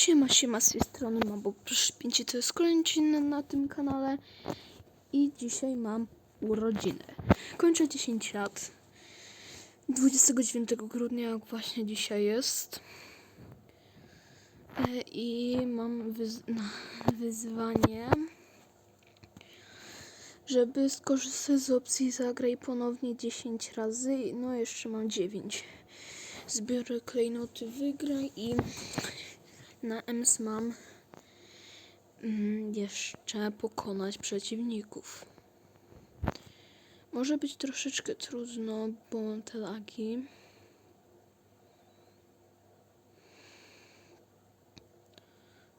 Siema, siema, z tej strony mam, bo proszę to jest kolejny na tym kanale i dzisiaj mam urodziny. Kończę 10 lat. 29 grudnia, jak właśnie dzisiaj jest. E, I mam wyz wyzwanie, żeby skorzystać z opcji zagraj ponownie 10 razy. No, jeszcze mam 9. Zbiorę klejnoty, wygraj i na EMS mam mm, jeszcze pokonać przeciwników. Może być troszeczkę trudno, bo mam te lagi.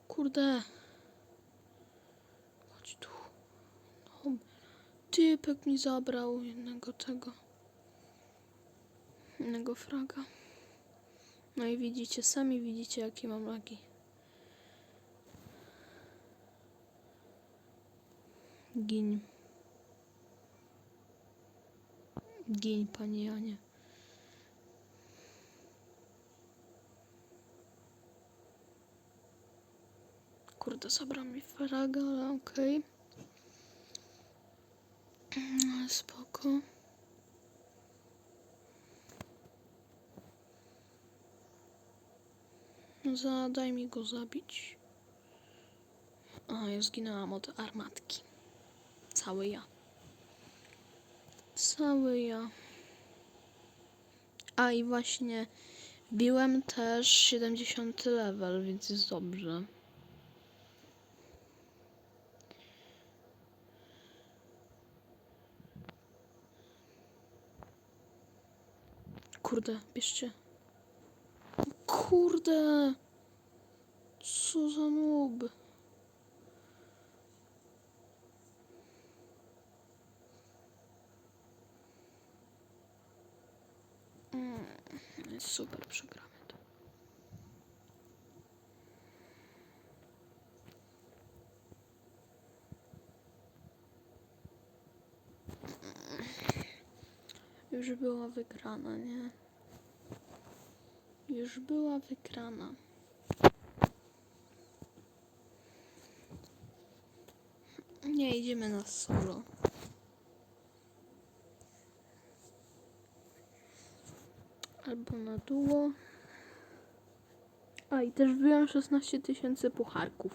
Kurde. Chodź tu. Typek mi zabrał jednego tego. Jednego fraga. No i widzicie, sami widzicie jakie mam lagi. Gin. Gin, panie Janie. Kurde, zabrał mi fraga, ale okej. Okay. Spoko. Zadaj mi go zabić. A, ja zginęłam od armatki. Cały ja. Cały ja. A i właśnie wbiłem też 70 level, więc jest dobrze. Kurde, bierzcie. Kurde! Co za noob? Super, przegramy to. Już była wygrana, nie? Już była wygrana. Nie, idziemy na solo. Albo na duo. A i też wbiłam 16 tysięcy pucharków.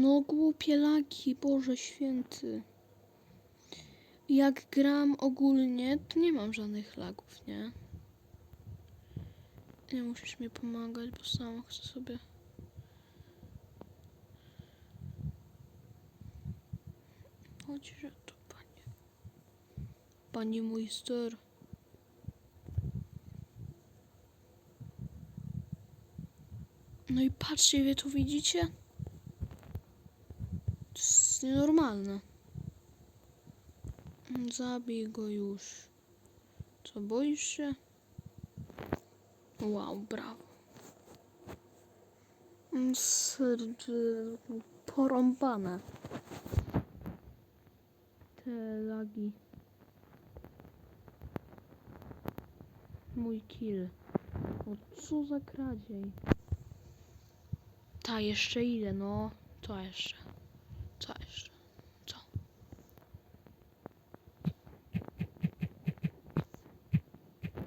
No głupie laki, Boże święty. Jak gram ogólnie, to nie mam żadnych lagów, nie? Nie musisz mi pomagać, bo sama chcę sobie. Chodź, że to panie. Pani mój ster. No i patrzcie, wy to widzicie? To jest nienormalne. Zabij go już. Co, boisz się? Wow, brawo. Porąbane. Te lagi. Mój kill. O, co za kradziej. Ta, jeszcze ile, no. Co jeszcze? Co jeszcze? Co?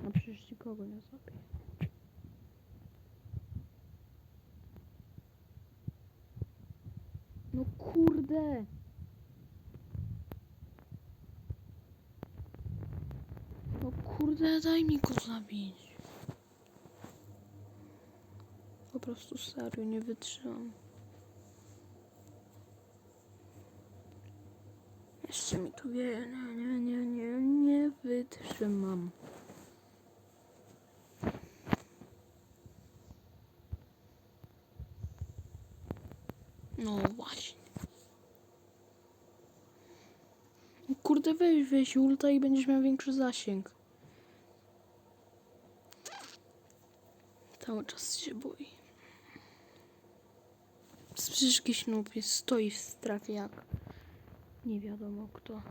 No przecież nikogo nie zabiję. No kurde! No kurde, daj mi go zabić. Po prostu serio, nie wytrzymam. Jeszcze mi tu wieje, nie, nie, nie, nie, nie wytrzymam. No właśnie. Kurde, weź, weź ulta i będziesz miał większy zasięg. Cały czas się boi. Przecież jakiś stoi w strefie jak nie wiadomo kto.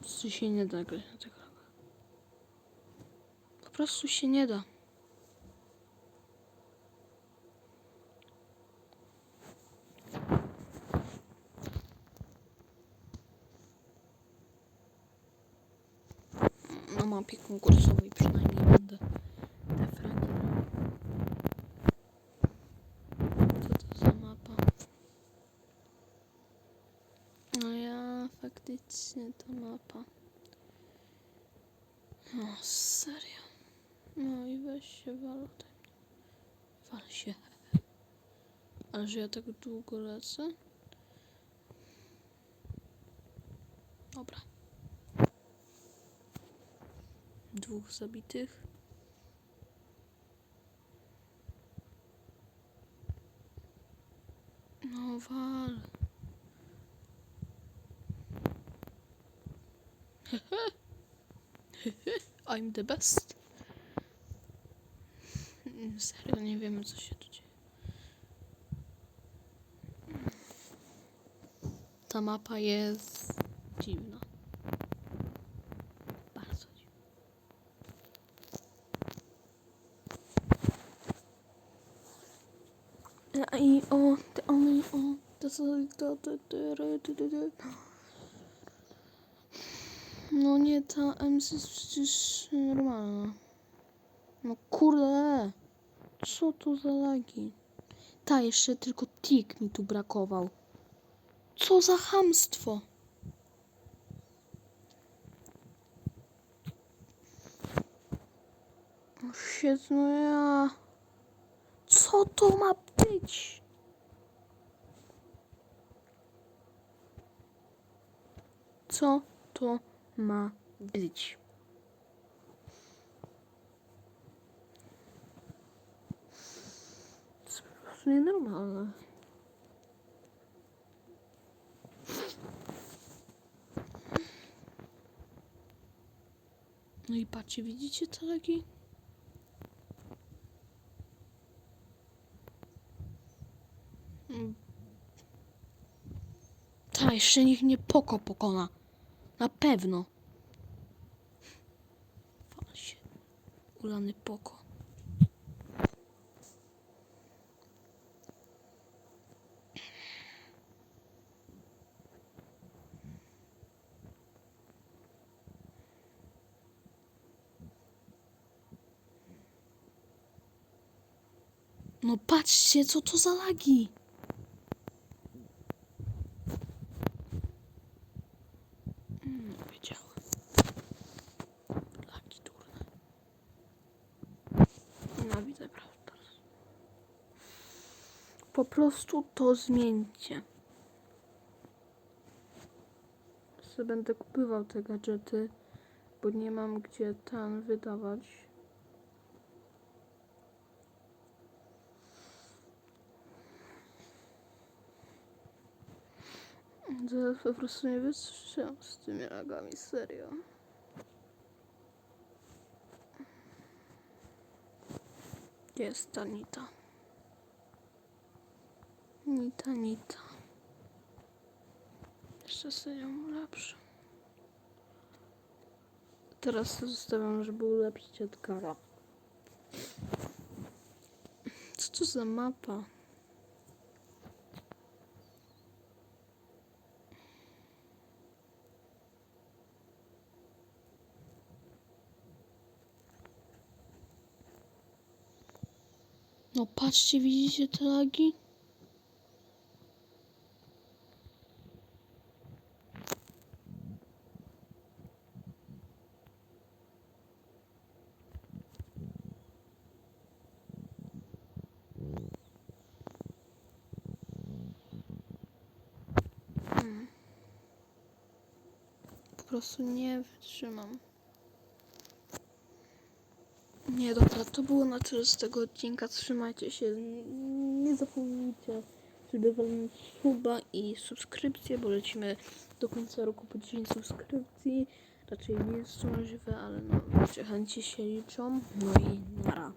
prostu się nie da grać na tego. Po prostu się nie da. Mapie konkursowej przynajmniej będę te fragi. Co to za mapa? No ja faktycznie to mapa. O, serio. No i weź się wal ode. Wal się. Ale że ja tak długo lecę? Dobra. Dwóch zabitych. No wal. I'm the best. Serio, nie wiemy co się tu dzieje. Ta mapa jest dziwna. Bardzo dziwna. I o, te one, o, to co, to, to, to. No nie, ta MC jest przecież normalna. No kurde, co to za lagi? Ta, jeszcze tylko tik mi tu brakował. Co za chamstwo? O shit, no ja... Co to ma być? Co to ma być? To jest nienormalne. No i patrzcie, widzicie te lagi? Mm. Ta, jeszcze niech mnie poko pokona. Na pewno. Wal się. Ulany poko. No patrzcie, co to za lagi. Wiedziałem. Lagi durne. Nienawidzę Brawl Stars. Po prostu to zmieńcie. Sobie będę kupywał te gadżety, bo nie mam gdzie tam wydawać. Zaraz po prostu nie wytrzymam z tymi lagami, serio. Jest ta Nita? Nita, Nita. Jeszcze sobie ją ulepszę. Teraz to zostawiam, żeby ulepszyć Edgara. Co to za mapa? No patrzcie, widzicie te lagi? Mm. Po prostu nie wytrzymam. Nie, dobra, to było na tyle z tego odcinka. Trzymajcie się. Nie zapomnijcie, żeby walnąć suba i subskrypcję, bo lecimy do końca roku po 10 subskrypcji. Raczej nie jest to możliwe, ale no, chęci się liczą. No i nara.